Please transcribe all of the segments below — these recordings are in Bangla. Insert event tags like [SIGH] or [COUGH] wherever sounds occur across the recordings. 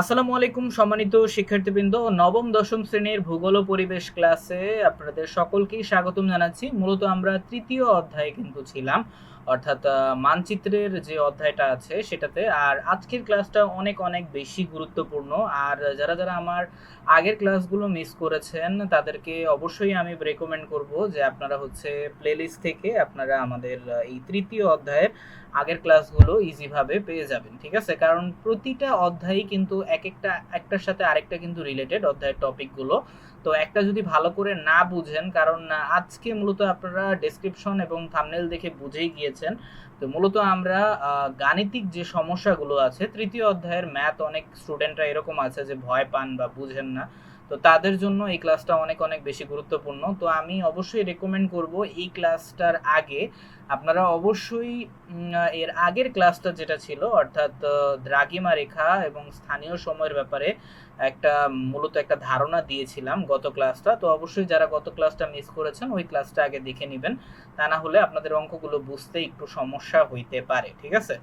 আসসালামু আলাইকুম, সম্মানিত শিক্ষার্থীবৃন্দ। নবম, দশম শ্রেণির ভূগোল পরিবেশ ক্লাসে আপনাদের সকলকেই স্বাগতম জানাচ্ছি। মূলত আমরা তৃতীয় অধ্যায়ে কিন্তু ছিলাম। অর্থাৎ মানচিত্রের যে অধ্যায়টা আছে সেটাতে, আর আজকের ক্লাসটা অনেক অনেক বেশি গুরুত্বপূর্ণ। আর যারা যারা আমার আগের ক্লাসগুলো মিস করেছেন, তাদেরকে অবশ্যই আমি রেকমেন্ড করব যে আপনারা হচ্ছে প্লেলিস্ট থেকে আপনারা আমাদের এই তৃতীয় অধ্যায়ের আগের ক্লাসগুলো ইজিভাবে পেয়ে যাবেন, ঠিক আছে? কারণ প্রতিটা অধ্যায়ই কিন্তু এক একটা, একটার সাথে আরেকটা কিন্তু রিলেটেড অধ্যায়ের টপিকগুলো তো একটা যদি ভালো করে না বুঝেন কারণ আজকে মূলত আপনারা ডেসক্রিপশন এবং থামনেল দেখে বুঝেই গিয়েছেন। তো মূলত আমরা গাণিতিক যে সমস্যাগুলো আছে তৃতীয় অধ্যায়ের ম্যাথ অনেক স্টুডেন্টরা এরকম আছে যে ভয় পান বা বুঝেন না। তো তাদের জন্য এই ক্লাসটা অনেক অনেক বেশি গুরুত্বপূর্ণ। তো আমি অবশ্যই রেকমেন্ড করব এই ক্লাসটার আগে আপনারা অবশ্যই এর আগের ক্লাসটা যেটা ছিল অর্থাৎ আহ, দ্রাঘিমা রেখা এবং স্থানীয় সময়ের ব্যাপারে একটা মূলত একটা ধারণা দিয়েছিলাম গত ক্লাসটা। তো অবশ্যই যারা গত ক্লাসটা মিস করেছেন, ওই ক্লাসটা আগে দেখে নেবেন। তা না হলে আপনাদের অঙ্কগুলো বুঝতে একটু সমস্যা হইতে পারে, ঠিক আছে?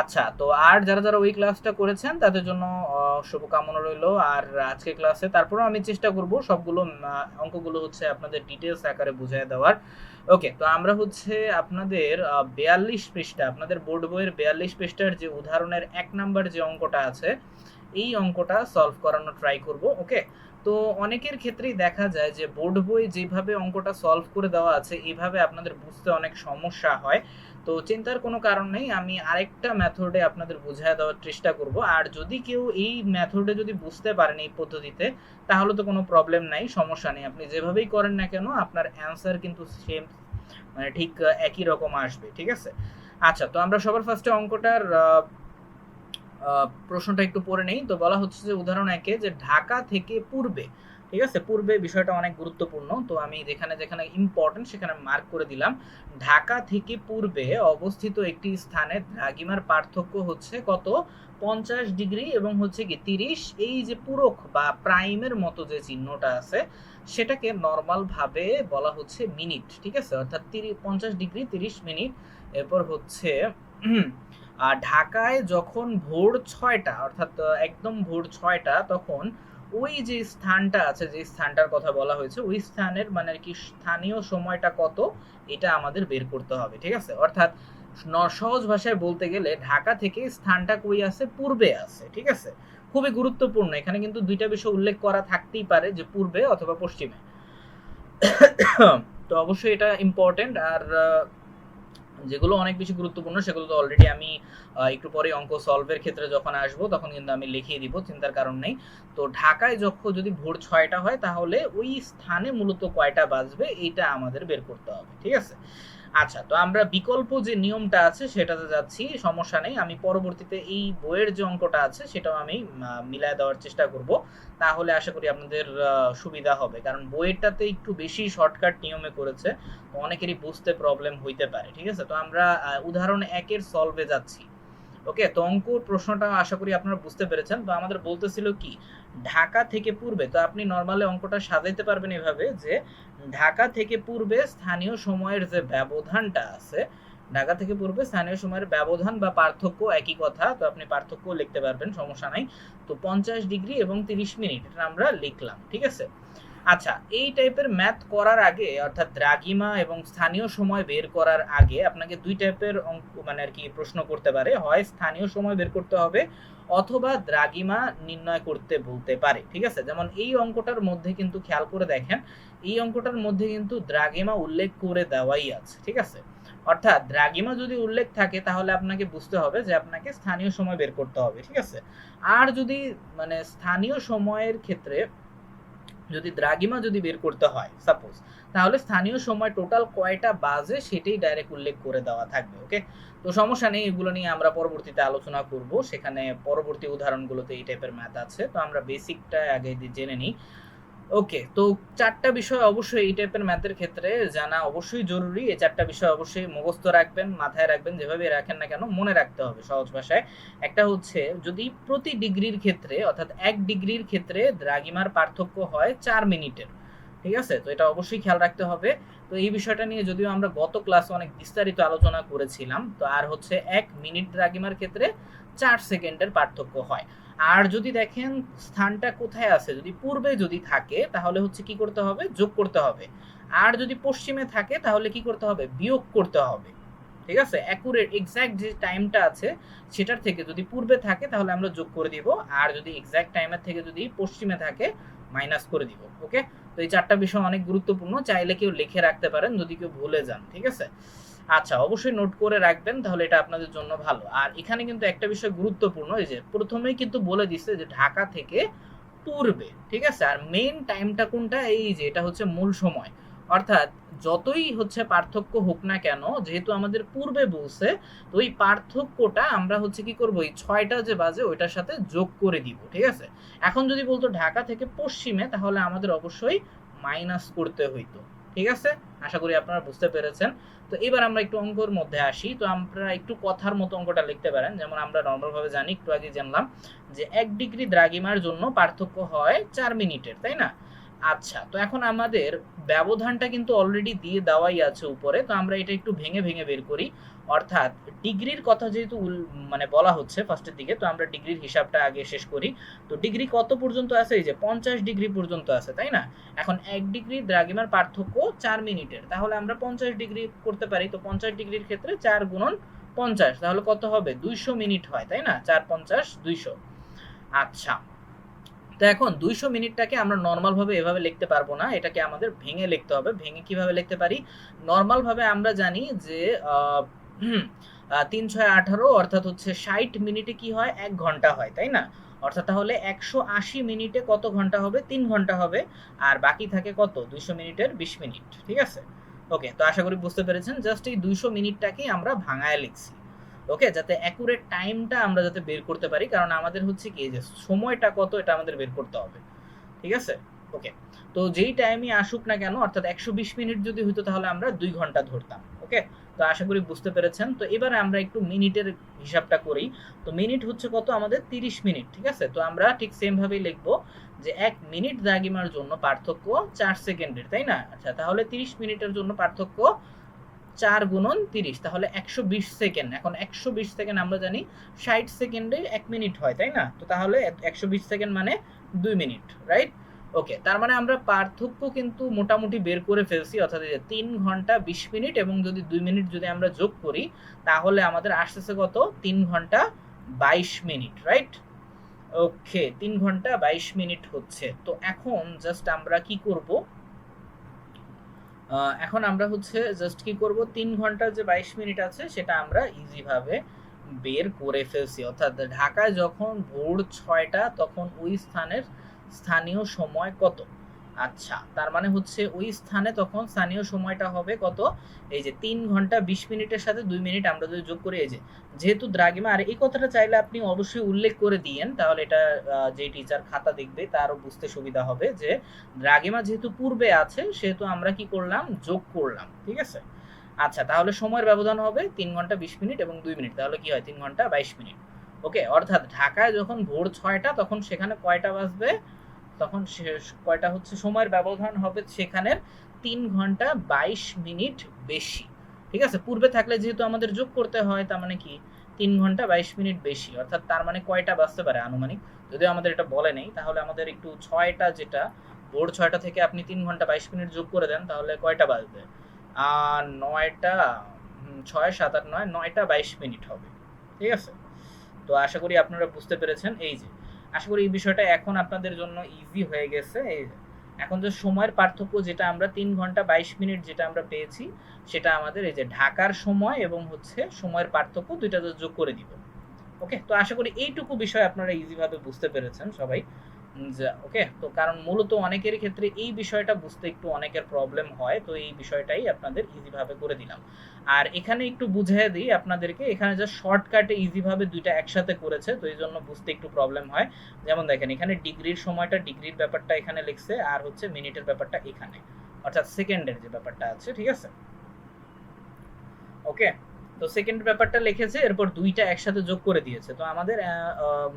আচ্ছা তো আর যারা যারা ওই ক্লাসটা করেছেন, তাদের জন্য শুভকামনা রইল। আর আজকে ক্লাসে তারপরেও আমি চেষ্টা করব সবগুলো অঙ্কগুলো হচ্ছে আপনাদের ডিটেলস আকারে বুঝিয়ে দেওয়ার। ওকে, তো আমরা হচ্ছে আপনাদের বিয়াল্লিশ পৃষ্ঠা, আপনাদের বোর্ড বইয়ের বিয়াল্লিশ পৃষ্ঠার যে উদাহরণের এক নাম্বার যে অঙ্কটা আছে এই অঙ্কটা সলভ করানো ট্রাই করব ওকে তো অনেকের ক্ষেত্রেই দেখা যায় যে বোর্ড বই যেভাবে অঙ্কটা সলভ করে দেওয়া আছে এইভাবে আপনাদের বুঝতে অনেক সমস্যা হয়। তো চিন্তার কোনো কারণ নেই, আমি আরেকটা মেথডে আপনাদের বুঝিয়ে দেওয়ার চেষ্টা করব। আর যদি কেউ এই মেথডে যদি বুঝতে পারেন এই পদ্ধতিতে, তাহলে তো কোনো প্রবলেম নাই, সমস্যা নেই। আপনি যেভাবেই করেন না কেন, আপনার অ্যান্সার কিন্তু সেম মানে ঠিক একই রকম আসবে, ঠিক আছে? আচ্ছা তো আমরা সবার ফার্স্টে অঙ্কটার প্রশ্নটা একটু পড়ে নেই। তো বলা হচ্ছে যে, উদাহরণ একে যে, ঢাকা থেকে পূর্বে, ঠিক আছে? পূর্বে বিষয়টা অনেক গুরুত্বপূর্ণ। তো আমি যেখানে যেখানে ইম্পর্টেন্ট সেখানে মার্ক করে দিলাম। ঢাকা থেকে পূর্বে অবস্থিত একটি স্থানে দ্রাঘিমার পার্থক্য হচ্ছে কত? পঞ্চাশ ডিগ্রি এবং হচ্ছে কি, তিরিশ। এই যে পূরক বা প্রাইমের মতো যে চিহ্নটা আছে, সেটাকে নর্মাল ভাবে বলা হচ্ছে মিনিট ঠিক আছে? অর্থাৎ তিরিশ পঞ্চাশ ডিগ্রি, তিরিশ মিনিট এরপর হচ্ছে ঢাকায় যখন ভোর ছয়টা, অর্থাৎ একদম ভোর ছয়টা তখন ওই যে স্থানটা আছে, যে স্থানটার কথা বলা হয়েছে, ওই স্থানের মানে আর কি স্থানীয় সময়টা কত, এটা আমাদের বের করতে হবে, ঠিক আছে? অর্থাৎ সহজ ভাষায় বলতে গেলে ঢাকা থেকে স্থানটা কই আছে? পূর্বে আছে, ঠিক আছে? খুবই গুরুত্বপূর্ণ। এখানে কিন্তু দুইটা বিষয় উল্লেখ করা থাকতেই পারে, যে পূর্বে অথবা পশ্চিমে। [COUGHS] তো অবশ্যই এটা ইম্পর্টেন্ট আর যেগুলো অনেক বেশি গুরুত্বপূর্ণ, সেগুলো তো অলরেডি আমি একটু পরে অঙ্ক সলভের ক্ষেত্রে যখন আসব, তখন কিন্তু আমি লিখিয়ে দিব, চিন্তার কারণ নেই। তো ঢাকায় যখন যদি ভোর ছয়টা হয়, তাহলে ওই স্থানে মূলত কয়টা বাজবে এটা আমাদের বের করতে হবে, ঠিক আছে? আচ্ছা তো আমরা বিকল্প যে নিয়মটা আছে সেটাতে যাচ্ছি, সমস্যা নেই। আমি পরবর্তীতে এই বইয়ের যে অঙ্কটা আছে সেটাও আমি মিলায় দেওয়ার চেষ্টা করব। তাহলে আশা করি আপনাদের সুবিধা হবে। কারণ বইয়েরটাতে একটু বেশি শর্টকাট নিয়মে করেছে, তো অনেকেরই বুঝতে প্রবলেম হইতে পারে, ঠিক আছে? তো আমরা উদাহরণ একের সলভে যাচ্ছি। ওকে তো অঙ্কুর প্রশ্নটা আশা করি আপনারা বুঝতে পেরেছেন। তো আমাদের বলতেছিল কি ঢাকা থেকে পূর্বে, তো আপনি নর্মালি অঙ্কটা সাজাইতে পারবেন এভাবে যে, ঢাকা থেকে পূর্বে স্থানীয় সময়ের যে ব্যবধানটা আছে, ঢাকা থেকে পূর্বে স্থানীয় সময়ের ব্যবধান বা পার্থক্য একই কথা, তো আপনি পার্থক্য লিখতে পারবেন, সমস্যা নাই। তো পঞ্চাশ ডিগ্রি এবং তিরিশ মিনিট, এটা আমরা লিখলাম, ঠিক আছে? আচ্ছা এই টাইপের ম্যাথ করার আগে, অর্থাৎ দ্রাঘিমা এবং স্থানীয় সময় বের করার আগে আপনাকে দুই টাইপের অঙ্ক মানে আর কি প্রশ্ন করতে পারে। হয় স্থানীয় সময় বের করতে হবে অথবা দ্রাগিমা নির্ণয় করতে বলতে পারে, ঠিক আছে? যেমন এই অঙ্কটার মধ্যে কিন্তু খেয়াল করে দেখেন, এই অঙ্কটার মধ্যে কিন্তু দ্রাগিমা উল্লেখ করে দেওয়াই আছে, ঠিক আছে? অর্থাৎ দ্রাগিমা যদি উল্লেখ থাকে, তাহলে আপনাকে বুঝতে হবে যে আপনাকে স্থানীয় সময় বের করতে হবে, ঠিক আছে? আর যদি মানে স্থানীয় সময়ের ক্ষেত্রে যদি দ্রাগিমা যদি বের করতে হয় সাপোজ তাহলে স্থানীয় সময় টোটাল কয়টা বাজে সেটাই ডাইরেক্ট উল্লেখ করে দেওয়া থাকবে ওকে তো সমস্যা নেই, এগুলো নিয়ে আমরা পরবর্তীতে আলোচনা করব। সেখানে পরবর্তী উদাহরণগুলোতে এই টাইপের ম্যাথ আছে। তো আমরা বেসিকটা আগে জেনে নিই। ওকে তো চারটা বিষয় অবশ্যই এই টাইপের ম্যাথের ক্ষেত্রে জানা অবশ্যই জরুরি। এই চারটা বিষয় অবশ্যই মুখস্থ রাখবেন, মাথায় রাখবেন যেভাবে রাখেন না কেন, মনে রাখতে হবে সহজ ভাষায়। একটা হচ্ছে, যদি প্রতি ডিগ্রির ক্ষেত্রে, অর্থাৎ এক ডিগ্রির ক্ষেত্রে দ্রাঘিমার পার্থক্য হয় চার মিনিটের, ঠিক আছে? তো এটা অবশ্যই খেয়াল রাখতে হবে। তো এই বিষয়টা নিয়ে যদিও আমরা গত ক্লাসে অনেক বিস্তারিত আলোচনা করেছিলাম, তো আর হচ্ছে এক মিনিট দ্রাঘিমার ক্ষেত্রে চার সেকেন্ডের পার্থক্য হয়। আর যদি দেখেন স্থানটা কোথায় আছে, যদি পূর্বে যদি থাকে, তাহলে হচ্ছে কি করতে হবে? যোগ করতে হবে। আর যদি পশ্চিমে থাকে, তাহলে কি করতে হবে? বিয়োগ করতে হবে। ঠিক আছে? অ্যাকুরেট এক্স্যাক্ট যে টাইমটা আছে, সেটার থেকে যদি পূর্বে থাকে, তাহলে আমরা যোগ করে দিব। আর যদি এক্স্যাক্ট টাইমের থেকে যদি পশ্চিমে থাকে মাইনাস করে দিব। ওকে তো এই চারটা বিষয় অনেক গুরুত্বপূর্ণ। চাইলে কেউ লিখে রাখতে পারেন, যদি কেউ ভুলে যান। ঠিক আছে? আচ্ছা অবশ্যই নোট করে রাখবেন, তাহলে এটা আপনাদের জন্য ভালো। আর এখানে কিন্তু একটা বিষয় গুরুত্বপূর্ণ, এই যে প্রথমেই কিন্তু বলে দিচ্ছে যে ঢাকা থেকে পূর্বে, ঠিক আছে? আর মেইন টাইমটা কোনটা? এই যে এটা হচ্ছে মূল সময়। অর্থাৎ যতই হচ্ছে পার্থক্য হোক না কেন, যেহেতু আমাদের পূর্বে বলছে, তো ওই পার্থক্যটা আমরা হচ্ছে কি করব? এই ছয়টা যে বাজে, ওইটার সাথে যোগ করে দিব, ঠিক আছে? এখন যদি বলতো ঢাকা থেকে পশ্চিমে, তাহলে আমাদের অবশ্যই মাইনাস করতে হইতো। ঠিক আছে? আশা করি আপনারা বুঝতে পেরেছেন। তো এবার আমরা একটু অঙ্কর মধ্যে আসি। তো আমরা একটু কথার মতো অঙ্কটা লিখতে পারেন। যেমন আমরা নর্মাল ভাবে জানি, একটু আগে জানলাম যে এক ডিগ্রি দ্রাগিমার জন্য পার্থক্য হয় চার মিনিটের, তাই না? আচ্ছা তো এখন আমাদের ব্যবধানটা কিন্তু অলরেডি দিয়ে দেওয়াই আছে উপরে, তো আমরা এটা একটু ভেঙে ভেঙে বের করি। অর্থাৎ ডিগ্রির কথা যেহেতু মানে বলা হচ্ছে ফার্স্টের দিকে, তো আমরা ডিগ্রির হিসাবটা আগে শেষ করি। তো ডিগ্রি কত পর্যন্ত আছে? এই যে পঞ্চাশ ডিগ্রি পর্যন্ত আছে, তাই না? এখন এক ডিগ্রি দ্রাগিমার পার্থক্য চার মিনিটের। তাহলে আমরা পঞ্চাশ ডিগ্রি করতে পারি, তো পঞ্চাশ ডিগ্রির ক্ষেত্রে চার গুণন পঞ্চাশ, তাহলে কত হবে? দুইশো মিনিট হয়, তাই না? চার পঞ্চাশ, দুইশো। আচ্ছা তো এখন দুইশো মিনিটটাকে আমরা নর্মালভাবে এভাবে লিখতে পারব না। এটাকে আমাদের ভেঙে লিখতে হবে। ভেঙে কীভাবে লিখতে পারি? নর্মালভাবে আমরা জানি যে তিন ছয় আঠারো অর্থাৎ হচ্ছে ষাট মিনিটে কি হয়? এক ঘণ্টা হয়, তাই না? অর্থাৎ তাহলে একশো আশি মিনিটে কত ঘণ্টা হবে? তিন ঘণ্টা হবে। আর বাকি থাকে কত? দুইশো মিনিটের বিশ মিনিট, ঠিক আছে? ওকে, তো আশা করি বুঝতে পেরেছেন। জাস্ট এই দুইশো মিনিটটাকেই আমরা ভাঙায় লিখছি। ওকে যাতে অ্যাকুরেট টাইমটা আমরা যাতে বের করতে পারি, কারণ আমাদের হচ্ছে কি যে সময়টা কত, এটা আমাদের বের করতে হবে। ঠিক আছে? ওকে তো যেই টাইমই আসুক না কেন, অর্থাৎ একশো বিশ মিনিট যদি হইতো, তাহলে আমরা দুই ঘণ্টা ধরতাম। ওকে তো আশা করি বুঝতে পেরেছেন। তো এবারে আমরা একটু মিনিটের হিসাবটা করি। তো মিনিট হচ্ছে কত? আমাদের তিরিশ মিনিট ঠিক আছে? তো আমরা ঠিক সেম ভাবেই লিখব যে এক মিনিট দাগিমার জন্য পার্থক্য চার সেকেন্ডের তাই না? আচ্ছা তাহলে তিরিশ মিনিটের জন্য পার্থক্য চার গুণন তিরিশ, তাহলে একশো বিশ সেকেন্ড। এখন একশো বিশ সেকেন্ড আমরা জানি ষাট সেকেন্ডে এক মিনিট হয়, তাই না? তো তাহলে একশো বিশ সেকেন্ড মানে দুই মিনিট রাইট ওকে তার মানে আমরা পার্থক্য কিন্তু মোটামুটি বের করে ফেলছি, অর্থাৎ তিন ঘণ্টা বিশ মিনিট এবং যদি দুই মিনিট যদি আমরা যোগ করি, তাহলে আমাদের আসতেছে কত? তিন ঘণ্টা বাইশ মিনিট রাইট ওকে তিন ঘণ্টা বাইশ মিনিট হচ্ছে। তো এখন জাস্ট আমরা কি করব? এখন আমরা হচ্ছে জাস্ট কি করব? তিন ঘণ্টা যে বাইশ মিনিট আছে, সেটা আমরা ইজিভাবে বের করে ফেলছি। অর্থাৎ ঢাকায় যখন ভোর ছয়টা, তখন ওই স্থানের স্থানীয় সময় কত? আচ্ছা তার মানে হচ্ছে ওই স্থানে তখন স্থানীয় সময়টা হবে কত? এই যে তিন ঘণ্টা বিশ মিনিটের সাথে দুই মিনিট আমরা যদি যোগ করি, এই যেহেতু দ্রাগিমা আর এই কথাটা চাইলে আপনি অবশ্যই উল্লেখ করে দিয়েন, তাহলে এটা যে টিচার খাতা দেখবে, তারও বুঝতে সুবিধা হবে যে দ্রাগিমা যেহেতু পূর্বে আছে, সেহেতু আমরা কি করলাম? যোগ করলাম, ঠিক আছে? আচ্ছা তাহলে সময়ের ব্যবধান হবে তিন ঘণ্টা বিশ মিনিট এবং দুই মিনিট, তাহলে কি হয়? তিন ঘণ্টা বাইশ মিনিট। ওকে, অর্থাৎ ঢাকায় যখন ভোর ছয়টা, তখন সেখানে কয়টা বাজবে? তখন কয়টা হচ্ছে? সময়ের ব্যবধান হবে সেখানের তিন ঘণ্টা বাইশ মিনিট বেশি। ঠিক আছে? পূর্বে থাকলে যেহেতু আমাদের যোগ করতে হয়, তার মানে কি? তিন ঘণ্টা বাইশ মিনিট বেশি। অর্থাৎ তার মানে কয়টা বাজতে পারে আনুমানিক? যদিও আমাদের এটা বলে নেই, তাহলে আমাদের একটু ছয়টা যেটা, ভোর ছয়টা থেকে আপনি তিন ঘণ্টা বাইশ মিনিট যোগ করে দেন, তাহলে কয়টা বাজবে? আর নয়টা ছয়, সাত, আট, নয়, নয়টা বাইশ মিনিট হবে। ঠিক আছে? তো আশা করি আপনারা বুঝতে পেরেছেন। এই যে আশা করি এই বিষয়টা এখন আপনাদের জন্য ইজি হয়ে গেছে। এখন যে সময়ের পার্থক্য যেটা আমরা তিন ঘণ্টা বাইশ মিনিট যেটা আমরা পেয়েছি, সেটা আমাদের এই যে ঢাকার সময় এবং হচ্ছে সময়ের পার্থক্য দুইটা যোগ করে দিব। ওকে তো আশা করি এইটুকু বিষয় আপনারা ইজিভাবে বুঝতে পেরেছেন সবাই। ওকে তো কারণ মূলত অনেকের ক্ষেত্রে এই বিষয়টা বুঝতে একটু অনেকের প্রবলেম হয়, তো এই বিষয়টাই আপনাদের ইজিভাবে করে দিলাম। আর এখানে একটু বুঝিয়ে দিই আপনাদেরকে, এখানে যা শর্টকাটে ইজি ভাবে দুইটা একসাথে করেছে, তো এই জন্য বুঝতে একটু প্রবলেম হয়। যেমন দেখেন, এখানে ডিগ্রির সময়টা ডিগ্রির ব্যাপারটা এখানে লিখছে, আর হচ্ছে মিনিটের ব্যাপারটা এখানে। অর্থাৎ সেকেন্ডের যে ব্যাপারটা আছে, ঠিক আছে? ওকে তো সেকেন্ড ব্যাপারটা লিখেছে, এরপর দুইটা একসাথে যোগ করে দিয়েছে। তো আমাদের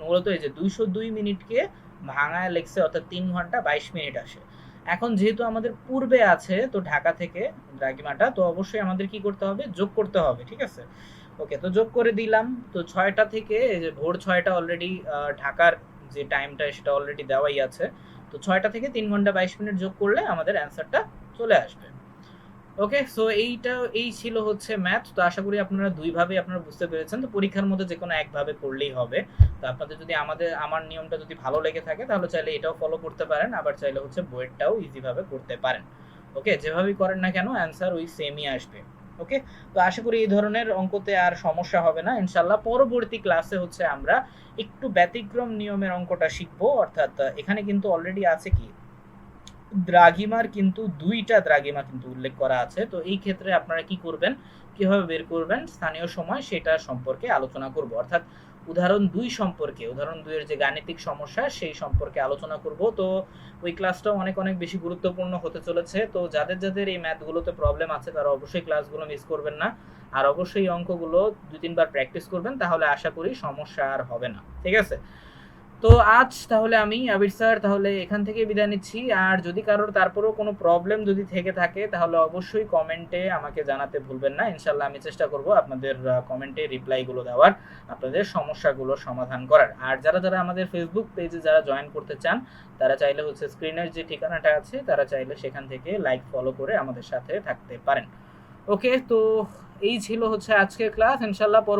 মূলত এই যে দুইশো দুই মিনিটকে ভাঙায় লিখছে অর্থাৎ তিন ঘণ্টা বাইশ মিনিট আসে। এখন যেহেতু আমাদের পূর্বে আছে, তো ঢাকা থেকে দ্রাগিমাটা তো অবশ্যই আমাদের কি করতে হবে? যোগ করতে হবে, ঠিক আছে? ওকে, তো যোগ করে দিলাম। তো ছয়টা থেকে যে ভোর ছয়টা অলরেডি ঢাকার যে টাইমটা সেটা অলরেডি দেওয়াই আছে। তো ছয়টা থেকে তিন ঘণ্টা বাইশ মিনিট যোগ করলে আমাদের অ্যান্সারটা চলে আসবে। ওকে সো এইটা, এই ছিল হচ্ছে ম্যাথ তো আশা করি আপনারা দুইভাবে আপনারা বুঝতে পেরেছেন। তো পরীক্ষার মধ্যে যে কোনো একভাবে করলেই হবে। তো আপনাদের যদি আমাদের, আমার নিয়মটা যদি ভালো লেগে থাকে, তাহলে চাইলে এটাও ফলো করতে পারেন, আবার চাইলে হচ্ছে বইয়েরটাও ইজিভাবে করতে পারেন। ওকে যেভাবেই করেন না কেন অ্যান্সার ওই সেমই আসবে। ওকে তো আশা করি এই ধরনের অঙ্কতে আর সমস্যা হবে না। ইনশাল্লাহ পরবর্তী ক্লাসে হচ্ছে আমরা একটু ব্যতিক্রম নিয়মের অঙ্কটা শিখব। অর্থাৎ, এখানে কিন্তু অলরেডি আছে কি? দ্রাঘিমার কিন্তু দুইটা দ্রাঘিমা কিন্তু উল্লেখ করা আছে। তো এই ক্ষেত্রে আপনারা কি করবেন? কীভাবে বের করবেন? স্থানীয় সময় সেটা সম্পর্কে আলোচনা করব। অর্থাৎ উদাহরণ দুই সম্পর্কে, উদাহরণ দুইয়ের যে গাণিতিক সমস্যা সেই সম্পর্কে আলোচনা করব। তো ওই ক্লাসটাও অনেক অনেক বেশি গুরুত্বপূর্ণ হতে চলেছে। তো যাদের যাদের এই ম্যাথগুলোতে প্রবলেম আছে, তারা অবশ্যই ক্লাসগুলো মিস করবেন না। আর অবশ্যই অঙ্কগুলো দুই তিনবার প্র্যাকটিস করবেন, তাহলে আশা করি সমস্যা আর হবে না। ঠিক আছে? তো আজ তাহলে আমি, আবির স্যার, তাহলে এখান থেকে বিদায় নিচ্ছি। আর যদি কারোর তারপরেও কোনো প্রবলেম যদি থেকে থাকে, তাহলে অবশ্যই কমেন্টে আমাকে জানাতে ভুলবেন না। ইনশাল্লাহ আমি চেষ্টা করব আপনাদের কমেন্টে রিপ্লাইগুলো দেওয়ার, আপনাদের সমস্যাগুলো সমাধান করার। আর যারা যারা আমাদের ফেসবুক পেজে যারা জয়েন করতে চান, তারা চাইলে হচ্ছে স্ক্রিনের যে ঠিকানাটা আছে, তারা চাইলে সেখান থেকে লাইক ফলো করে আমাদের সাথে থাকতে পারেন। ওকে তো এই ছিল হচ্ছে আজকের ক্লাস ইনশাল্লাহ পর